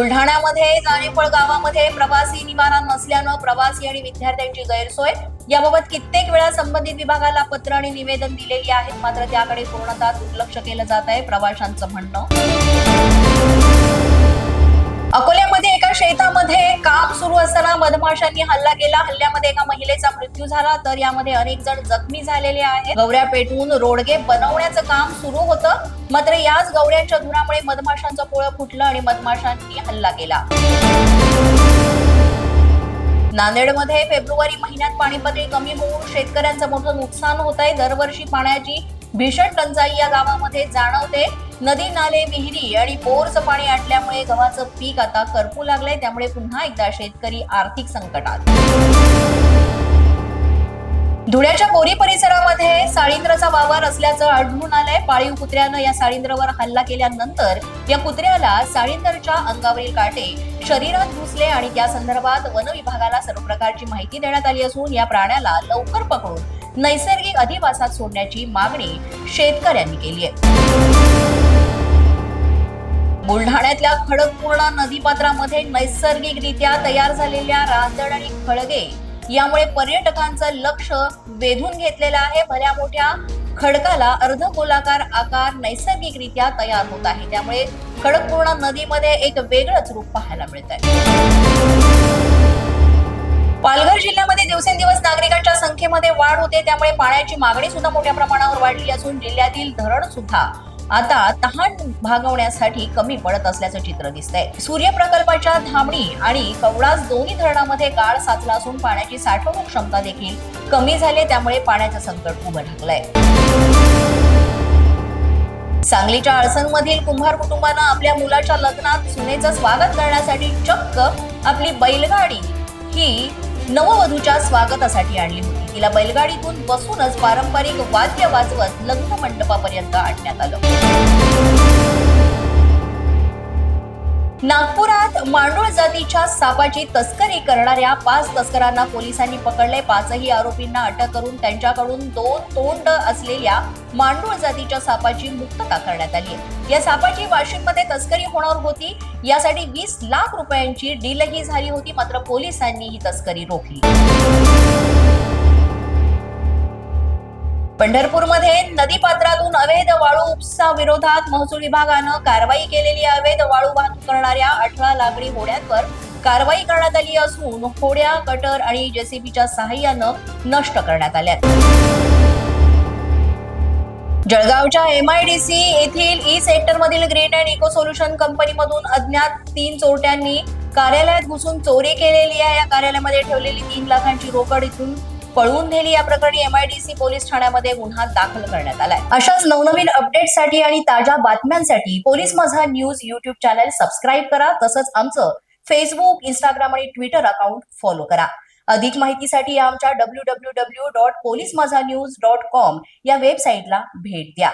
बुलढाण्यामध्ये जानेफळ गावामध्ये प्रवासी निवारा नसल्यानं प्रवासी आणि विद्यार्थ्यांची गैरसोय. याबाबत कित्येक वेळा संबंधित विभागाला पत्र आणि निवेदन दिलेली आहेत. मात्र त्याकडे पूर्णतः दुर्लक्ष केलं जात आहे प्रवाशांचं म्हणणं. अकोल्यामध्ये एका शेतामध्ये काम सुरू असताना मधमाशांनी हल्ला केला. हल्ल्यामध्ये एका महिलेचा मृत्यू झाला. तर यामध्ये अनेक जण जखमी झालेले आहेत. गवऱ्या पेटवून रोडगे बनवण्याचं काम सुरू होतं. मात्र याच गवऱ्यांच्या धुरामुळे मधमाशांचं पोळं फुटलं आणि मधमाशांनी हल्ला केला. नांदेडमध्ये फेब्रुवारी महिन्यात पाणी पातळी कमी होऊन शेतकऱ्यांचं मोठं नुकसान होत आहे दरवर्षी पाण्याची भीषण टंचाई या गावामध्ये जाणवते. नदी नाले विहिरी आणि बोरचं पाणी आटल्यामुळे गव्हाचं पीक आता करपू लागलंय. त्यामुळे पुन्हा एकदा शेतकरी आर्थिक संकटात. धुळ्याच्या बोरी परिसरामध्ये साळिंद्रचा वावर असल्याचं आढळून आलंय. पाळीव कुत्र्यानं या साळिंद्रवर हल्ला केल्यानंतर या कुत्र्याला साळिंद्रच्या अंगावरील काटे शरीरात घुसले आणि त्या संदर्भात वन विभागाला सर्व प्रकारची माहिती देण्यात आली असून या प्राण्याला लवकर पकडून नैसर्गिक अधिवासात सोडण्याची मागणी शेतकऱ्यांनी केली आहे. पुण्यातल्या खडकपूर्णा नदीपात्रामध्ये नैसर्गिकरित्या तयार झालेल्या रांजण आणि खळगे यामुळे पर्यटकांचं लक्ष वेधून घेतलेलं आहे. भल्या मोठ्या खडकाला अर्धगोलाकार आकार नैसर्गिकरित्या तयार होत आहे. त्यामुळे खडकपूर्णा नदीमध्ये एक वेगळंच रूप पाहायला मिळत आहे पालघर जिल्ह्यामध्ये दिवसेंदिवस नागरिकांच्या संख्येमध्ये वाढ होते. त्यामुळे पाण्याची मागणी सुद्धा मोठ्या प्रमाणावर वाढली असून जिल्ह्यातील धरण सुद्धा आता तहान भागवण्यासाठी कमी पडत असल्याचं चित्र दिसतंय. सूर्य प्रकल्पाच्या धामणी आणि कवडास दोन्ही धरणामध्ये गाळ साचला असून पाण्याची साठवणूक क्षमता देखील कमी झाली त्यामुळे पाण्याचं संकट उभं ठाकलंय सांगलीच्या आळसनमधील कुंभार कुटुंबानं आपल्या मुलाच्या लग्नात सुनेचं स्वागत करण्यासाठी चक्क आपली बैलगाडी ही नववधूच्या स्वागतासाठी आणली होती. तिला बैलगाडीतून बसूनच पारंपरिक वाद्य वाजवत लग्न मंडपापर्यंत आणण्यात आलं. नागपुरात मांडूळ जातीच्या सापाची तस्करी करणाऱ्या पाच तस्करांना पोलिसांनी पकडले. पाचही आरोपींना अटक करून त्यांच्याकडून दोन तोंड असलेल्या मांडूळ जातीच्या सापाची मुक्तता करण्यात आली या सापाची वाशिममध्ये तस्करी होणार होती. यासाठी वीस लाख रुपयांची डीलही झाली होती. मात्र पोलिसांनी ही तस्करी रोखली. पंढरपूरमध्ये नदीपात्रातून अवैध वाळू उपसा विरोधात महसूल विभागानं कारवाई केलेली अवैध वाळू वाहतूक करणाऱ्या अठरा लाकडी होड्यांवर कारवाई करण्यात आली असून होड्या कटर आणि जेसीबीच्या सहाय्यानं नष्ट करण्यात आल्या जळगावच्या एमआयडीसी येथील ई सेक्टरमधील ग्रीन अँड इको सोल्युशन कंपनीमधून अज्ञात तीन चोरट्यांनी कार्यालयात घुसून चोरी केलेली आहे. या कार्यालयामध्ये ठेवलेली तीन लाखांची रोकड इथून पळवून नेली या प्रकरणी एमआयडीसी पोलीस ठाण्यामध्ये गुन्हा दाखल करण्यात आलाय. अशाच नवनवीन अपडेटसाठी आणि ताज्या बातम्यांसाठी पोलीस माझा न्यूज युट्यूब चॅनल सबस्क्राईब करा. तसंच आमचं फेसबुक इंस्टाग्राम आणि ट्विटर अकाउंट फॉलो करा. अधिक माहितीसाठी आमच्या W W W dot police Majha news dot com या वेबसाईटला भेट द्या.